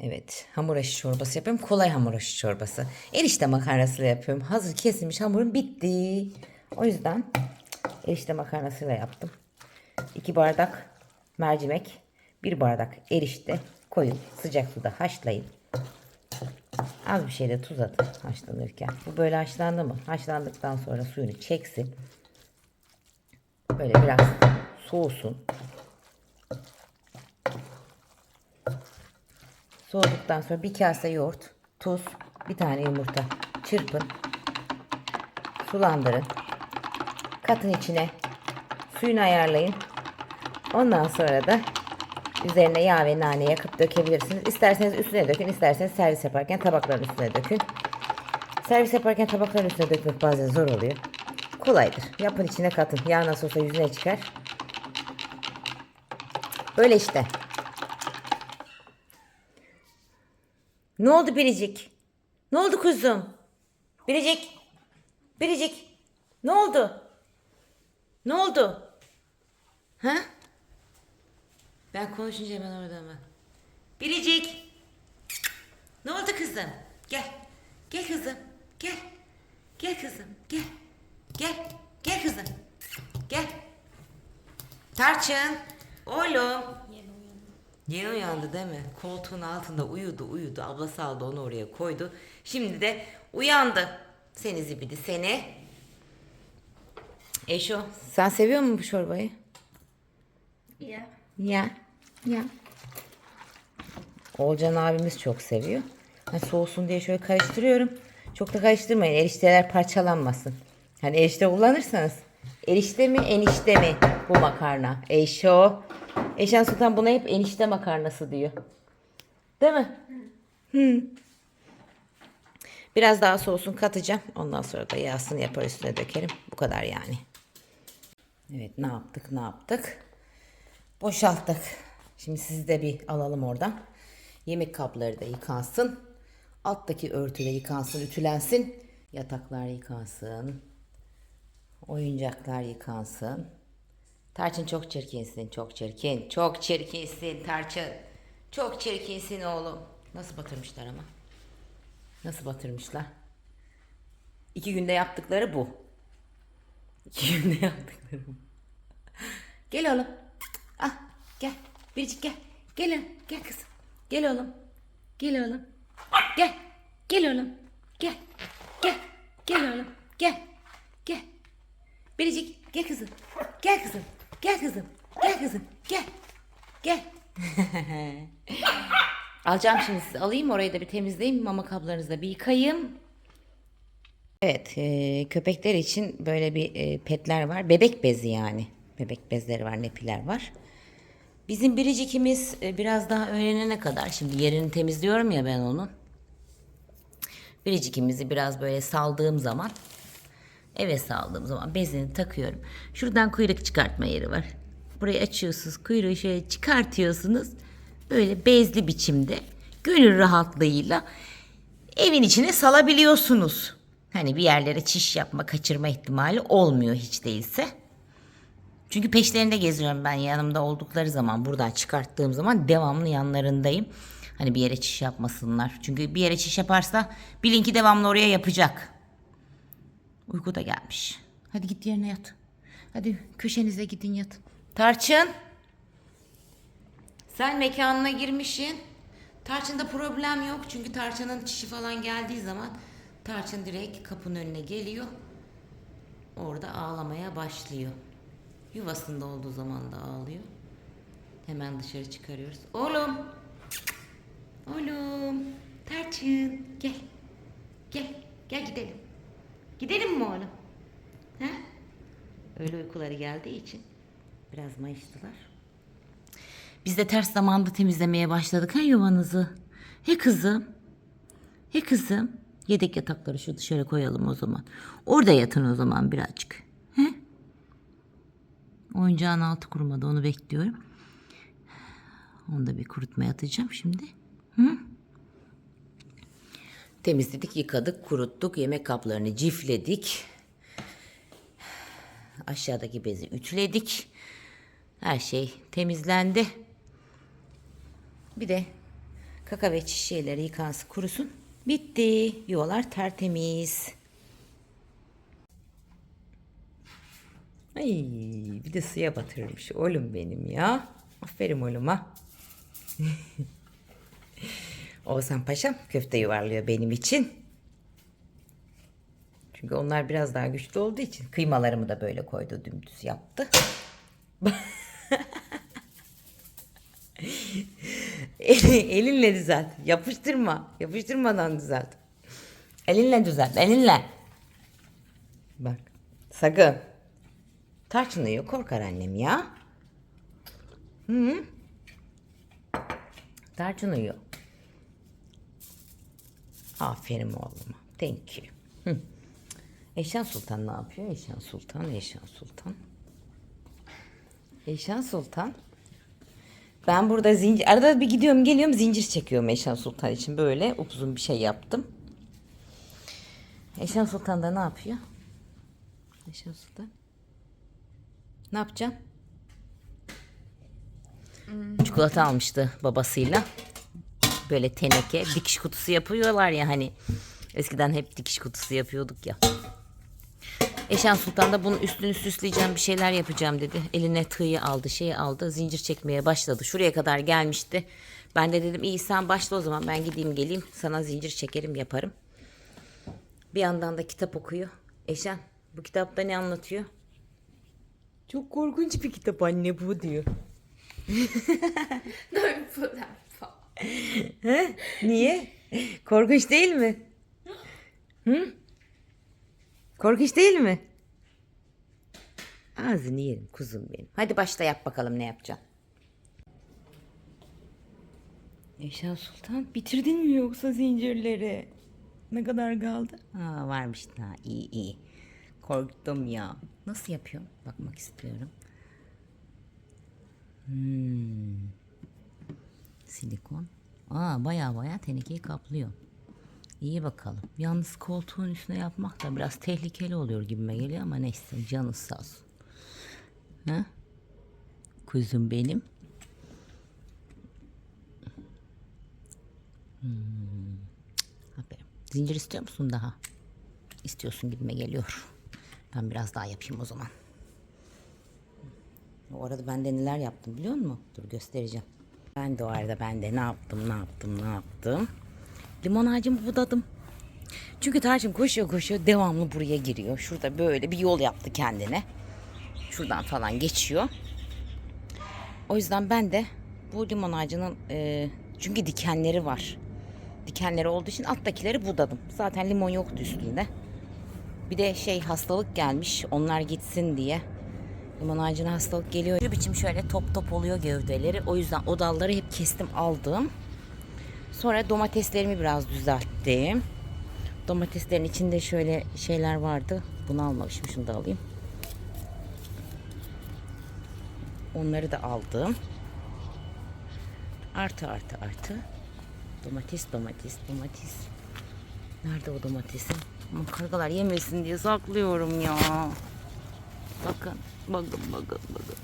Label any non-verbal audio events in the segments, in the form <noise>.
Evet, hamur aşı çorbası yapıyorum. Kolay hamur aşı çorbası. Erişte makarnasıyla yapıyorum. Hazır kesilmiş hamurum bitti. O yüzden erişte makarnasıyla yaptım. 2 bardak mercimek, 1 bardak erişte koyun. Sıcak suda haşlayın. Az bir şey de tuz atın haşlanırken. Bu böyle haşlandı mı? Haşlandıktan sonra suyunu çeksin. Böyle biraz soğusun. Soğuduktan sonra bir kase yoğurt, tuz, bir tane yumurta çırpın. Sulandırın. Katın içine suyunu ayarlayın. Ondan sonra da üzerine yağ ve nane yakıp dökebilirsiniz. İsterseniz üstüne dökün, isterseniz servis yaparken tabakların üstüne dökün. Servis yaparken tabakların üstüne dökmek bazen zor oluyor. Kolaydır. Yapın içine katın. Yağ nasıl olsa yüzüne çıkar. Böyle işte. Ne oldu Biricik? Ne oldu kuzum? Biricik. Biricik. Ne oldu? Ne oldu? Ha? Ben konuşunca hemen orada hemen. Biricik. Ne oldu kızım? Gel. Gel kızım. Gel. Gel kızım. Gel. Gel. Gel kızım. Gel. Tarçın. Oğlum. Yeni uyandı değil mi? Koltuğun altında uyudu uyudu. Ablası aldı onu oraya koydu. Şimdi de uyandı. Seni zibidi seni. Eşo sen seviyor musun bu çorbayı? Ya. Ya. Ya. Olcan abimiz çok seviyor. Hani soğusun diye şöyle karıştırıyorum. Çok da karıştırmayın. Erişteler parçalanmasın. Hani erişte kullanırsanız. Erişte mi enişte mi bu makarna? Eşo. Eşen Sultan buna hep enişte makarnası diyor. Değil mi? Hı. Biraz daha soğusun katacağım. Ondan sonra da yağsını yapar üstüne dökerim. Bu kadar yani. Evet ne yaptık ne yaptık? Boşalttık. Şimdi sizi de bir alalım oradan. Yemek kapları da yıkansın. Alttaki örtü de yıkansın, ütülensin. Yataklar yıkansın. Oyuncaklar yıkansın. Tarçın çok çirkinsin, çok çirkin. Çok çirkinsin Tarçın. Çok çirkinsin oğlum. Nasıl batırmışlar ama? Nasıl batırmışlar? İki günde yaptıkları bu. İki günde <laughs> yaptıkları bu. Gel oğlum. Ah gel. Biricik gel. Gel oğlum. Gel kızım. Gel oğlum. Gel oğlum. Gel. Gel oğlum. Gel. Gel. Gel oğlum. Gel. Gel. Biricik gel kızım. Gel kızım. Gel kızım. Gel kızım. Gel. Gel. <laughs> Alacağım şimdi sizi. Alayım orayı da bir temizleyeyim. Mama kablarınızı da bir yıkayayım. Evet, e, köpekler için böyle bir e, petler var. Bebek bezi yani. Bebek bezleri var, nepiler var. Bizim biricikimiz e, biraz daha öğrenene kadar, şimdi yerini temizliyorum ya ben onun. Biricikimizi biraz böyle saldığım zaman, eve saldığım zaman bezini takıyorum. Şuradan kuyruk çıkartma yeri var. Burayı açıyorsunuz, kuyruğu şöyle çıkartıyorsunuz. Böyle bezli biçimde, gönül rahatlığıyla evin içine salabiliyorsunuz. Hani bir yerlere çiş yapma, kaçırma ihtimali olmuyor hiç değilse. Çünkü peşlerinde geziyorum ben yanımda oldukları zaman buradan çıkarttığım zaman devamlı yanlarındayım. Hani bir yere çiş yapmasınlar. Çünkü bir yere çiş yaparsa bilin ki devamlı oraya yapacak. Uyku da gelmiş. Hadi git yerine yat. Hadi köşenize gidin yatın. Tarçın. Sen mekanına girmişsin. Tarçında problem yok. Çünkü Tarçın'ın çişi falan geldiği zaman Tarçın direkt kapının önüne geliyor. Orada ağlamaya başlıyor. Yuvasında olduğu zaman da ağlıyor. Hemen dışarı çıkarıyoruz. Oğlum. Oğlum. Tarçın. Gel. Gel. Gel gidelim. Gidelim mi oğlum? He? Öyle uykuları geldiği için biraz mayıştılar. Biz de ters zamanda temizlemeye başladık ha yuvanızı. He kızım. He kızım. Yedek yatakları şu dışarı koyalım o zaman. Orada yatın o zaman birazcık. He? Oyuncağın altı kurumadı onu bekliyorum. Onu da bir kurutmaya atacağım şimdi. Hı? Temizledik, yıkadık, kuruttuk. Yemek kaplarını cifledik. Aşağıdaki bezi ütüledik. Her şey temizlendi. Bir de Kaka ve çiş şeyleri yıkansın kurusun. Bitti. Yuvalar tertemiz. Ay bir de suya batırmış oğlum benim ya. Aferin oğluma. <laughs> Oğuzhan Paşam köfte yuvarlıyor benim için. Çünkü onlar biraz daha güçlü olduğu için kıymalarımı da böyle koydu dümdüz yaptı. <laughs> Elinle düzelt. Yapıştırma. Yapıştırmadan düzelt. Elinle düzelt. Elinle. Bak. Sakın. Tarçın uyuyor. Korkar annem ya. Hı. Tarçın uyuyor. Aferin oğluma. Thank you. Hı. Eşan Sultan ne yapıyor? Eşan Sultan, Eşan Sultan. Eşan Sultan. Ben burada zincir, arada bir gidiyorum geliyorum zincir çekiyorum Eşan Sultan için böyle upuzun bir şey yaptım. Eşan Sultan da ne yapıyor? Eşan Sultan. Ne yapacağım? Çikolata almıştı babasıyla. Böyle teneke dikiş kutusu yapıyorlar ya hani. Eskiden hep dikiş kutusu yapıyorduk ya. Eşan Sultan da bunun üstünü süsleyeceğim bir şeyler yapacağım dedi. Eline tığ'ı aldı şeyi aldı zincir çekmeye başladı. Şuraya kadar gelmişti. Ben de dedim iyi sen başla o zaman ben gideyim geleyim sana zincir çekerim yaparım. Bir yandan da kitap okuyor. Eşan bu kitapta ne anlatıyor? Çok korkunç bir kitap anne bu diyor. <laughs> He? Niye? Korkunç değil mi? Hı? Korkunç değil mi? Ağzını yerim kuzum benim. Hadi başla yap bakalım ne yapacaksın. Eşan Sultan bitirdin mi yoksa zincirleri? Ne kadar kaldı? Aa varmış daha iyi iyi. Korktum ya. Nasıl yapıyorum? Bakmak istiyorum. Hmm. Silikon. Aa baya baya tenekeyi kaplıyor. İyi bakalım. Yalnız koltuğun üstüne yapmak da biraz tehlikeli oluyor gibime geliyor ama neyse canı sağ olsun. Ha? Kuzum benim. Hmm. Zincir istiyor musun daha? İstiyorsun gibime geliyor. Ben biraz daha yapayım o zaman. O arada ben de neler yaptım biliyor musun? Dur göstereceğim. Ben de o arada ben de ne yaptım ne yaptım ne yaptım. Limon ağacımı budadım. Çünkü Tarçın koşuyor koşuyor devamlı buraya giriyor. Şurada böyle bir yol yaptı kendine. Şuradan falan geçiyor. O yüzden ben de bu limon ağacının e, çünkü dikenleri var. Dikenleri olduğu için alttakileri budadım. Zaten limon yoktu üstünde. Bir de şey hastalık gelmiş onlar gitsin diye. Limon ağacına hastalık geliyor. Bir biçim şöyle top top oluyor gövdeleri. O yüzden o dalları hep kestim aldım. Sonra domateslerimi biraz düzelttim. Domateslerin içinde şöyle şeyler vardı. Bunu almamışım. Şunu da alayım. Onları da aldım. Artı artı artı. Domates domates domates. Nerede o domatesim? Aman kargalar yemesin diye saklıyorum ya. Bakın bakın bakın bakın.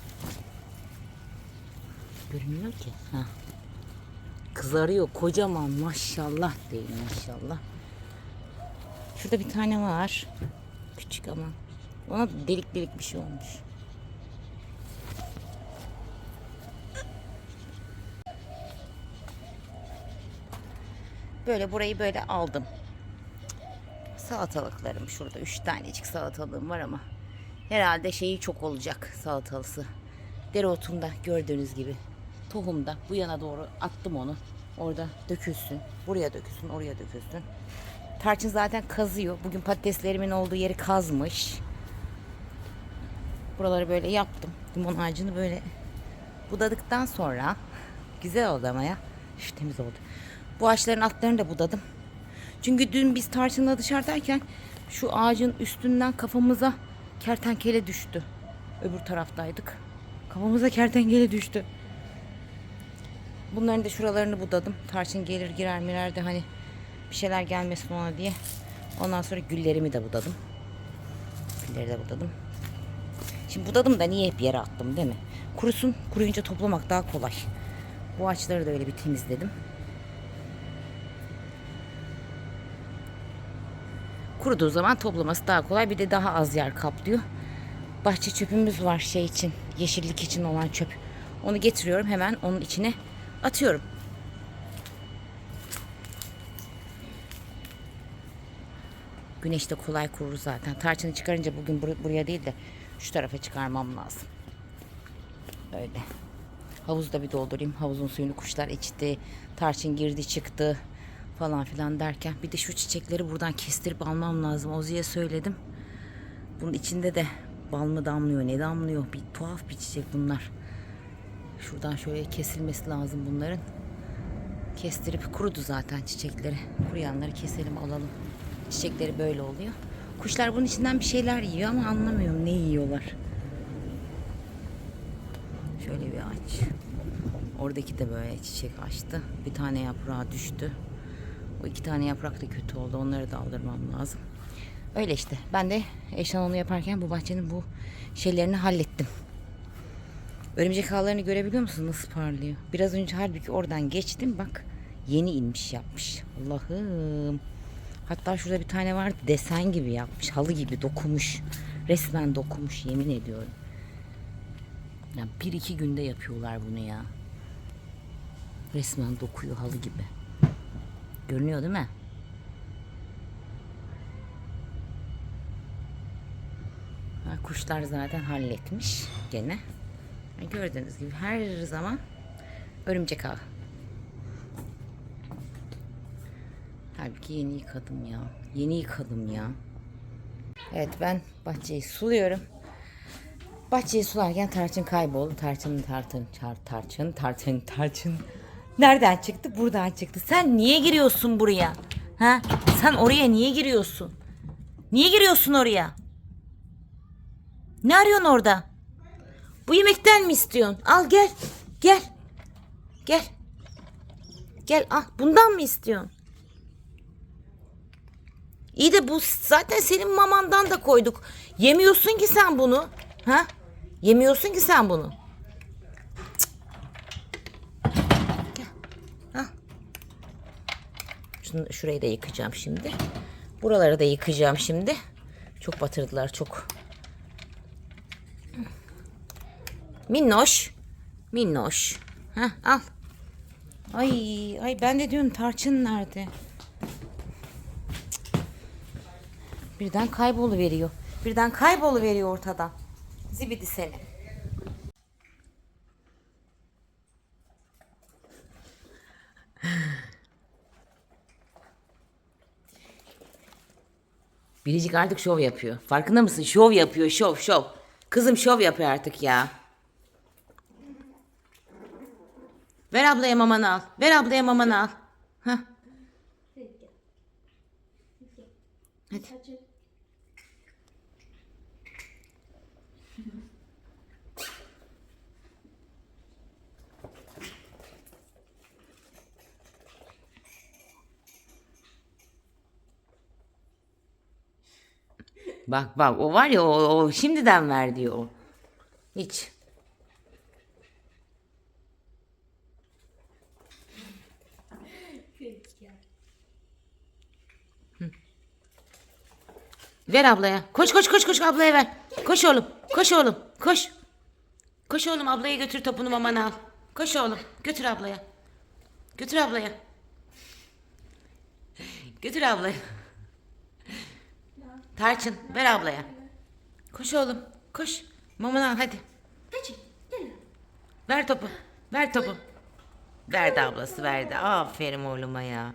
Görünmüyor ki. Ha. Kızarıyor kocaman maşallah değil maşallah. Şurada bir tane var. Küçük ama. Ona delik delik bir şey olmuş. Böyle burayı böyle aldım. Salatalıklarım şurada. Üç tanecik salatalığım var ama herhalde şeyi çok olacak salatalısı. Dereotunda gördüğünüz gibi. Tohumda bu yana doğru attım onu. Orada dökülsün. Buraya dökülsün, oraya dökülsün. Tarçın zaten kazıyor. Bugün patateslerimin olduğu yeri kazmış. Buraları böyle yaptım. Limon ağacını böyle budadıktan sonra güzel oldu ama ya. Üf, temiz oldu. Bu ağaçların altlarını da budadım. Çünkü dün biz tarçınla dışarıdayken şu ağacın üstünden kafamıza kertenkele düştü. Öbür taraftaydık. Kafamıza kertenkele düştü. Bunların da şuralarını budadım. Tarçın gelir girer mirer de hani bir şeyler gelmesin ona diye. Ondan sonra güllerimi de budadım. Gülleri de budadım. Şimdi budadım da niye hep yere attım değil mi? Kurusun. Kuruyunca toplamak daha kolay. Bu ağaçları da öyle bir temizledim. Kuruduğu zaman toplaması daha kolay. Bir de daha az yer kaplıyor. Bahçe çöpümüz var şey için. Yeşillik için olan çöp. Onu getiriyorum hemen onun içine atıyorum. Güneşte kolay kurur zaten. Tarçını çıkarınca bugün bur- buraya değil de şu tarafa çıkarmam lazım. Öyle. Havuzda bir doldurayım. Havuzun suyunu kuşlar içti. Tarçın girdi çıktı falan filan derken. Bir de şu çiçekleri buradan kestirip almam lazım. Ozi'ye söyledim. Bunun içinde de bal mı damlıyor ne damlıyor. Bir tuhaf bir çiçek bunlar. Şuradan şöyle kesilmesi lazım bunların. Kestirip kurudu zaten çiçekleri. Kuruyanları keselim alalım. Çiçekleri böyle oluyor. Kuşlar bunun içinden bir şeyler yiyor ama anlamıyorum ne yiyorlar. Şöyle bir aç. Oradaki de böyle çiçek açtı. Bir tane yaprağı düştü. O iki tane yaprak da kötü oldu. Onları da aldırmam lazım. Öyle işte. Ben de eşyan onu yaparken bu bahçenin bu şeylerini hallettim. Örümcek ağlarını görebiliyor musunuz nasıl parlıyor? Biraz önce halbuki oradan geçtim bak yeni inmiş yapmış. Allah'ım. Hatta şurada bir tane var desen gibi yapmış. Halı gibi dokumuş. Resmen dokumuş yemin ediyorum. Ya bir iki günde yapıyorlar bunu ya. Resmen dokuyor halı gibi. Görünüyor değil mi? Kuşlar zaten halletmiş gene. Gördüğünüz gibi her zaman örümcek ağı. Halbuki yeni yıkadım ya. Yeni yıkadım ya. Evet ben bahçeyi suluyorum. Bahçeyi sularken tarçın kayboldu. Tarçın, tarçın, çar, tarçın, tarçın, tarçın. Nereden çıktı? Buradan çıktı. Sen niye giriyorsun buraya? Ha? Sen oraya niye giriyorsun? Niye giriyorsun oraya? Ne arıyorsun orada? Bu yemekten mi istiyorsun? Al gel. Gel. Gel. Gel al. Bundan mı istiyorsun? İyi de bu zaten senin mamandan da koyduk. Yemiyorsun ki sen bunu. Ha? Yemiyorsun ki sen bunu. Cık. Gel. Şunu, şurayı da yıkayacağım şimdi. Buraları da yıkayacağım şimdi. Çok batırdılar çok. Minnoş. Minnoş. Ha al. Ay ay ben de diyorum tarçın nerede? Birden kaybolu veriyor. Birden kaybolu veriyor ortadan. Zibidi seni. Biricik artık şov yapıyor. Farkında mısın? Şov yapıyor, şov, şov. Kızım şov yapıyor artık ya. Ver ablaya mamanı al. Ver ablaya mamanı al. Hah. Hadi. Bak bak o var ya o, o şimdiden ver diyor o. Hiç. Ver ablaya. Koş koş koş koş ablaya ver. Koş oğlum. Koş oğlum. Koş. Koş oğlum ablaya götür topunu mamanı al. Koş oğlum. Götür ablaya. Götür ablaya. Götür ablaya. Tarçın ver ablaya. Koş oğlum. Koş. Mamanı al hadi. Geçin. Gelin. Ver topu. Ver topu. Verdi ablası verdi. Aferin oğluma ya.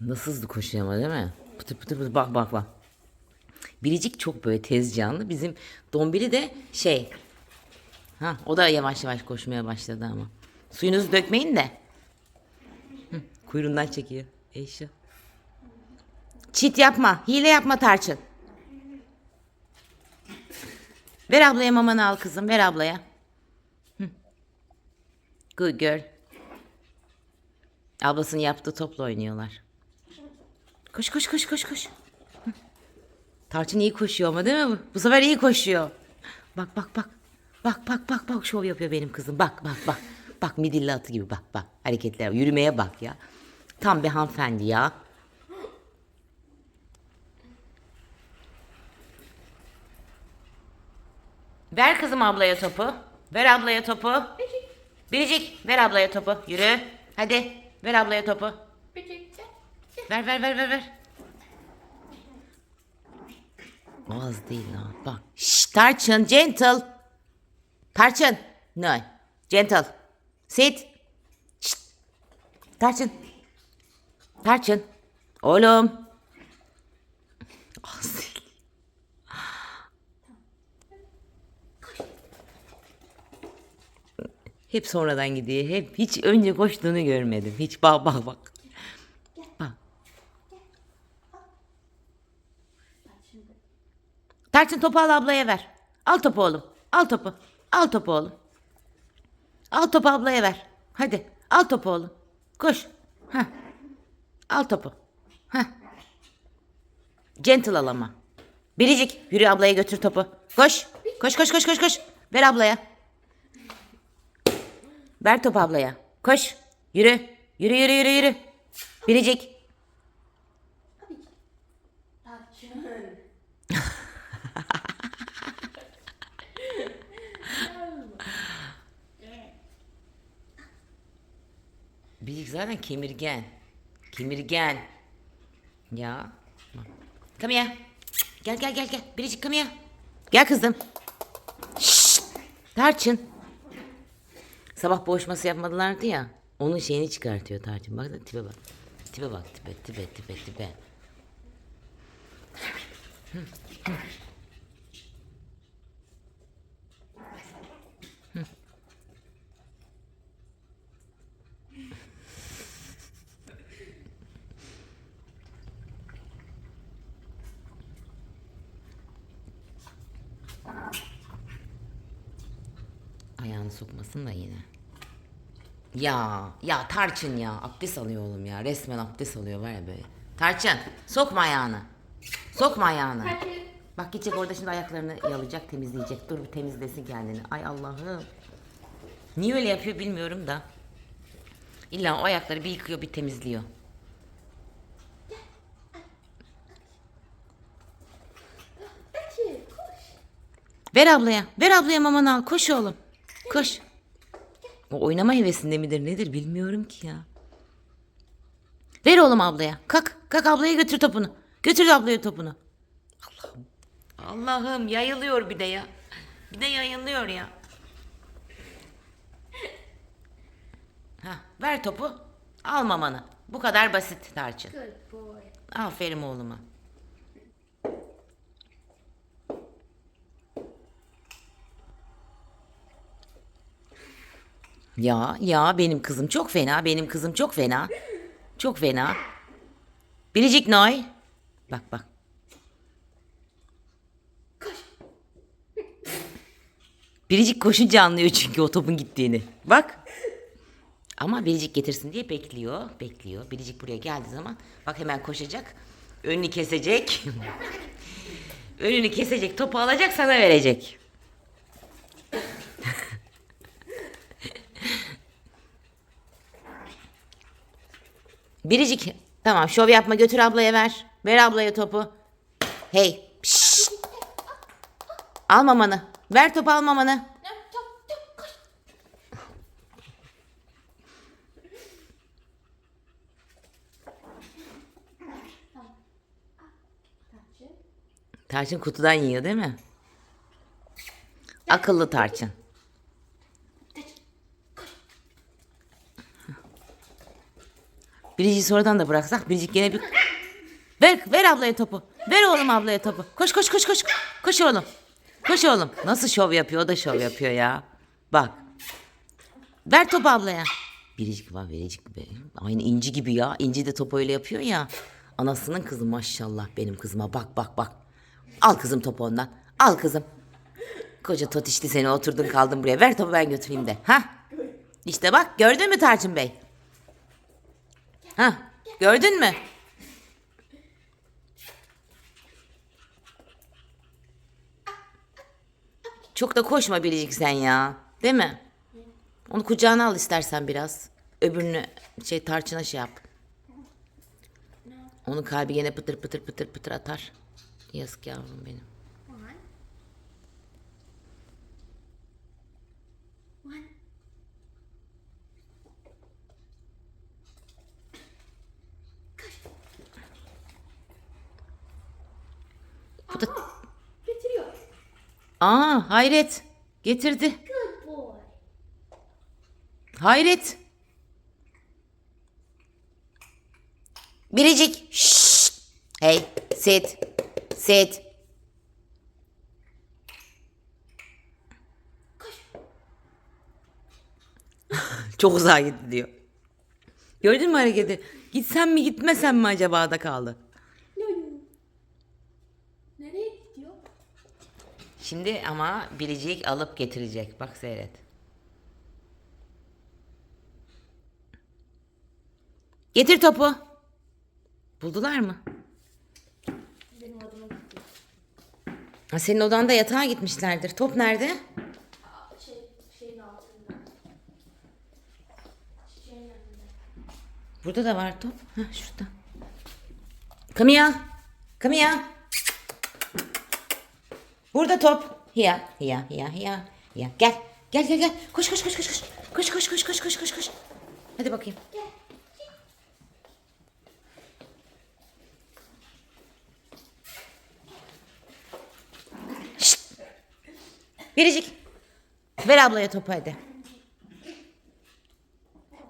Nasıl hızlı koşuyor ama değil mi? Pıtır pıtır pıtır bak bak bak. Biricik çok böyle tez canlı. Bizim Dombili de şey. Ha, o da yavaş yavaş koşmaya başladı ama. Suyunuzu dökmeyin de. Hı, kuyruğundan çekiyor. Eşya. Çit yapma. Hile yapma Tarçın. Ver ablaya mamanı al kızım. Ver ablaya. Hı. Good girl. Ablasının yaptığı topla oynuyorlar. Koş koş koş koş koş. Tarçın iyi koşuyor ama değil mi? Bu sefer iyi koşuyor. Bak bak bak. Bak bak bak bak şov yapıyor benim kızım. Bak bak bak. Bak midilli atı gibi bak bak. Hareketler yürümeye bak ya. Tam bir hanımefendi ya. Ver kızım ablaya topu. Ver ablaya topu. Biricik ver ablaya topu. Yürü. Hadi ver ablaya topu. Birlikte. Ver ver ver ver ver. Az değil lan. Bak. Şşş Tarçın gentle. Tarçın. No. Gentle. Sit. Şşt. Tarçın. Tarçın. Oğlum. Az değil. Hep sonradan gidiyor. Hep hiç önce koştuğunu görmedim. Hiç bak bak. Bak. Tarçın topu al ablaya ver. Al topu oğlum. Al topu. Al topu oğlum. Al topu ablaya ver. Hadi. Al topu oğlum. Koş. Heh. Al topu. Heh. Gentle al ama. Biricik yürü ablaya götür topu. Koş. Koş koş koş koş koş. Ver ablaya. Ver topu ablaya. Koş. Yürü. Yürü yürü yürü yürü. Biricik. Biricik zaten kemirgen. Kemirgen. Ya. Come here. Gel gel gel gel. Biricik come here. Gel kızım. Şşş. Tarçın. Sabah boğuşması yapmadılardı ya. Onun şeyini çıkartıyor Tarçın. Bak da tipe bak. Tipe bak tipe tipe tipe tipe. Sokmasın da yine. Ya ya Tarçın ya abdest alıyor oğlum ya resmen abdest alıyor var ya böyle. Tarçın sokma ayağını. Sokma ayağını. Bak gidecek orada şimdi ayaklarını yalayacak temizleyecek. Dur bir temizlesin kendini. Ay Allah'ım. Niye öyle yapıyor bilmiyorum da. İlla o ayakları bir yıkıyor bir temizliyor. Ver ablaya. Ver ablaya mamanı al. Koş oğlum. Koş. O oynama hevesinde midir nedir bilmiyorum ki ya. Ver oğlum ablaya. Kalk. Kalk ablaya götür topunu. Götür ablaya topunu. Allah'ım. Allah'ım yayılıyor bir de ya. Bir de yayılıyor ya. Ha, ver topu. Al mamanı. Bu kadar basit Tarçın. Good boy. Aferin oğluma. Ya ya benim kızım çok fena. Benim kızım çok fena. Çok fena. Biricik Noy. Bak bak. Biricik koşunca anlıyor çünkü o topun gittiğini. Bak. Ama Biricik getirsin diye bekliyor. Bekliyor. Biricik buraya geldiği zaman bak hemen koşacak. Önünü kesecek. <laughs> Önünü kesecek. Topu alacak sana verecek. Biricik. Tamam şov yapma götür ablaya ver. Ver ablaya topu. Hey. Pişt. Al mamanı. Ver topu al mamanı. Tarçın kutudan yiyor değil mi? Akıllı tarçın. Biricik sonradan da bıraksak Biricik gene bir... Ver, ver ablaya topu. Ver oğlum ablaya topu. Koş koş koş koş. Koş oğlum. Koş oğlum. Nasıl şov yapıyor? O da şov yapıyor ya. Bak. Ver topu ablaya. Biricik var Biricik be. Aynı inci gibi ya. İnci de topu öyle yapıyor ya. Anasının kızı maşallah benim kızıma. Bak bak bak. Al kızım topu ondan. Al kızım. Koca totişli seni oturdun kaldın buraya. Ver topu ben götüreyim de. Ha? İşte bak gördün mü Tarçın Bey? Ha, gördün mü? Çok da koşma Biricik sen ya. Değil mi? Onu kucağına al istersen biraz. Öbürünü şey tarçına şey yap. Onun kalbi yine pıtır pıtır pıtır pıtır atar. Yazık yavrum benim. Aa hayret. Getirdi. Hayret. Biricik. Şşt. Hey. Sit. Sit. <laughs> Çok uzağa gitti diyor. Gördün mü hareketi? Gitsem mi gitmesem mi acaba da kaldı. No, no. Nereye gidiyor? Şimdi ama Biricik alıp getirecek. Bak seyret. Getir topu. Buldular mı? Benim adıma gidiyor. Ha, senin odanda yatağa gitmişlerdir. Top nerede? Şey, şeyin altında. Çiçeğin. Burada da var top. Ha şurada. Kamiya. Kamiya. Burada top. Hiya, hiya, hiya, hiya. Hiya. Gel. Gel gel gel. Koş koş koş koş koş. Koş koş koş koş koş koş koş. Hadi bakayım. Şşt. Biricik. Ver ablaya topu hadi.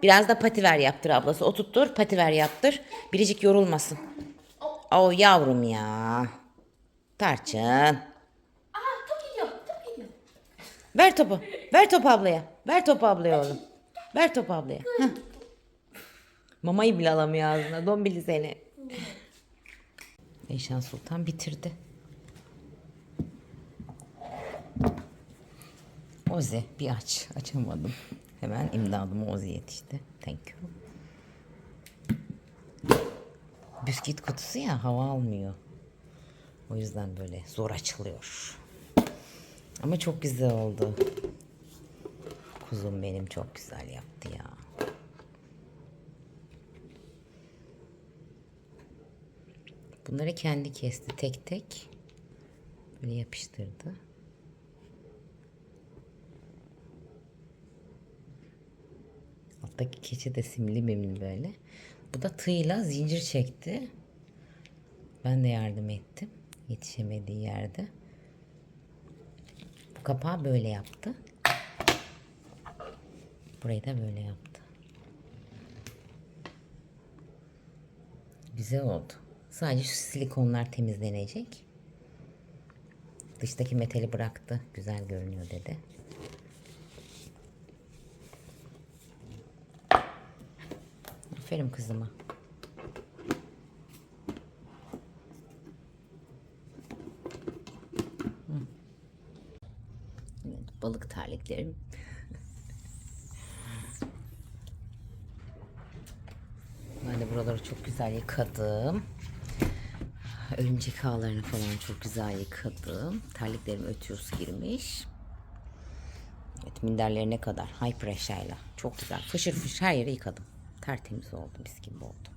Biraz da pativer yaptır ablası. Oturttur pativer yaptır. Biricik yorulmasın. Oh yavrum ya. Tarçın. Aa top gidiyor. Top gidiyor. Ver topu. Ver topu ablaya. Ver topu ablaya oğlum. Ver topu ablaya. Mamayı bile alamıyor ağzına. Dombili seni. Eyşan Sultan bitirdi. Ozi bir aç. Açamadım. Hemen imdadıma Ozi yetişti. Thank you. Bisküvit kutusu ya hava almıyor. O yüzden böyle zor açılıyor. Ama çok güzel oldu. Kuzum benim çok güzel yaptı ya. Bunları kendi kesti tek tek. Böyle yapıştırdı. Alttaki keçi de simli mimli böyle. Bu da tığla zincir çekti. Ben de yardım ettim. Yetişemediği yerde. Kapağı böyle yaptı. Burayı da böyle yaptı. Güzel oldu. Sadece şu silikonlar temizlenecek. Dıştaki metali bıraktı. Güzel görünüyor dedi. Aferin kızıma. Evet, balık terliklerim. Ben de buraları çok güzel yıkadım. Örümcek ağlarını falan çok güzel yıkadım. Terliklerim ötüyoruz girmiş. Evet minderlerine kadar high pressure'la çok güzel fışır fışır her yeri yıkadım. Tertemiz oldu mis gibi oldu.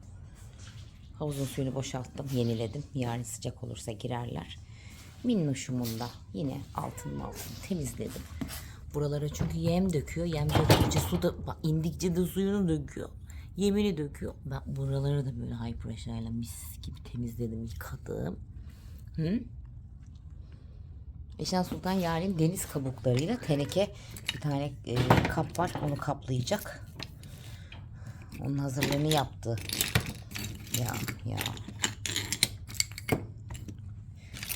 Havuzun suyunu boşalttım yeniledim. Yarın sıcak olursa girerler. Minnoşumun da yine altın altın temizledim. Buralara çünkü yem döküyor. Yem dökünce su da bak, indikçe de suyunu döküyor. Yemini döküyor. Ben buraları da böyle high pressure'la mis gibi temizledim, yıkadım. Hı? Eşen Sultan yarın deniz kabuklarıyla teneke bir tane e, kap var. Onu kaplayacak. Onun hazırlığını yaptı. Ya ya.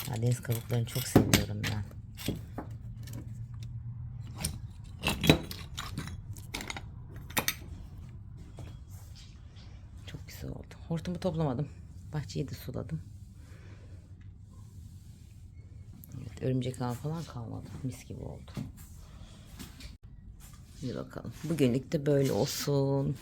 ya deniz kabuklarını çok seviyorum ben. Çok güzel Hortumu toplamadım. Bahçeyi de suladım. Evet, örümcek ağı falan kalmadı. Mis gibi oldu. Bir bakalım. Bugünlük de böyle olsun.